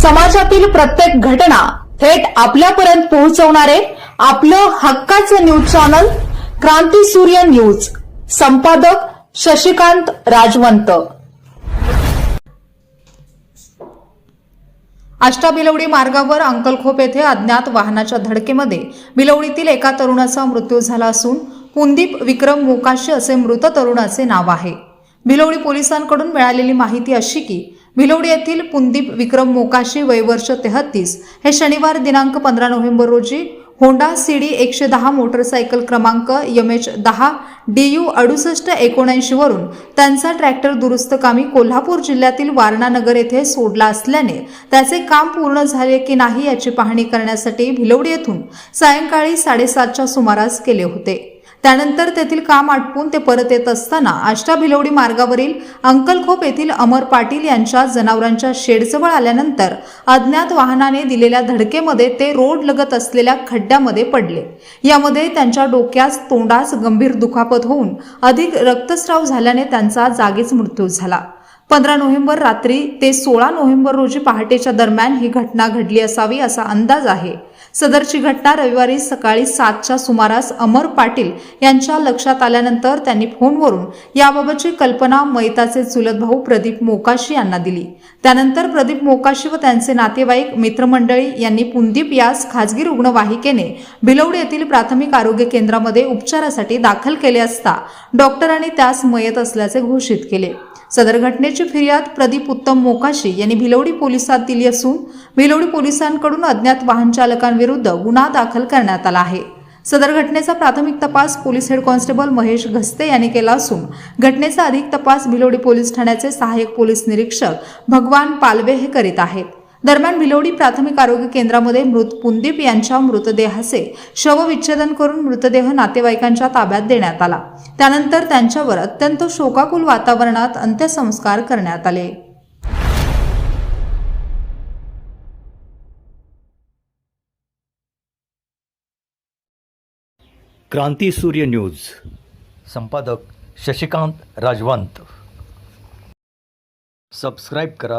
समाजातील प्रत्येक घटना थेट आपल्यापर्यंत पोहोचवणारे आपलं हक्काचं न्यूज चॅनल क्रांती सूर्य न्यूज. संपादक शशिकांत राजवंत. आष्टा बिलवडी मार्गावर अंकलखोप येथे अज्ञात वाहनाच्या धडकेमध्ये बिलवडीतील एका तरुणाचा मृत्यू झाला असून कुंदीप विक्रम मोकाशी असे मृत तरुणाचे नाव आहे. बिलवडी पोलिसांकडून मिळालेली माहिती अशी की बिलवडी येथील पुंदीप विक्रम मोकाशी वयवर्ष तेहत्तीस हे शनिवार दिनांक पंधरा नोव्हेंबर रोजी होंडा सीडी एकशे दहा मोटरसायकल क्रमांक यम एच दहा डी यू अडुसष्ट एकोणऐंशीवरून त्यांचा ट्रॅक्टर दुरुस्त कामी कोल्हापूर जिल्ह्यातील वारणानगर येथे सोडला असल्याने त्याचे काम पूर्ण झाले की नाही याची पाहणी करण्यासाठी भिलवडी येथून सायंकाळी साडेसातच्या सुमारास केले होते. त्यानंतर तेथील काम आटपून ते परत येत असताना आष्टा भिलवडी मार्गावरील अंकलखोप येथील अमर पाटील यांच्या जनावरांच्या शेडजवळ आल्यानंतर अज्ञात वाहनाने दिलेल्या धडकेमध्ये ते रोड लगत असलेल्या खड्ड्यामध्ये पडले. यामध्ये त्यांच्या डोक्यास तोंडास गंभीर दुखापत होऊन अधिक रक्तस्राव झाल्याने त्यांचा जागीच मृत्यू झाला. पंधरा नोव्हेंबर रात्री ते सोळा नोव्हेंबर रोजी पहाटेच्या दरम्यान ही घटना घडली असावी असा अंदाज आहे. सदरची घटना रविवारी सकाळी सातच्या सुमारास अमर पाटील यांच्या लक्षात आल्यानंतर त्यांनी फोनवरून याबाबतची कल्पना मैताचे चुलत भाऊ प्रदीप मोकाशी यांना दिली. त्यानंतर प्रदीप मोकाशी व त्यांचे नातेवाईक मित्रमंडळी यांनी पुंदीप यास खाजगी रुग्णवाहिकेने भिलवडी येथील प्राथमिक आरोग्य केंद्रामध्ये उपचारासाठी दाखल केले असता डॉक्टरांनी त्यास मयत असल्याचे घोषित केले. सदर घटनेची फिर्याद प्रदीप उत्तम मोकाशी यांनी भिलवडी पोलिसात दिली असून भिलवडी पोलिसांकडून अज्ञात वाहन चालकांविरुद्ध गुन्हा दाखल करण्यात आला आहे. सदर घटनेचा प्राथमिक तपास police head constable Mahesh Ghaste यांनी केला असून घटनेचा अधिक तपास भिलोडी पोलीस ठाण्याचे सहाय्यक पोलीस निरीक्षक भगवान पालवे हे करीत आहेत. दरम्यान भिलवडी प्राथमिक आरोग्य केंद्रामध्ये मृत पुंदीप यांच्या मृतदेहाचे शवविच्छेदन करून मृतदेह नातेवाईकांच्या ताब्यात देण्यात आला. त्यानंतर त्यांच्यावर अत्यंत शोकाकुल वातावरणात अंत्यसंस्कार करण्यात आले. क्रांती सूर्य न्यूज. संपादक शशिकांत राजवंत. सबस्क्राईब करा.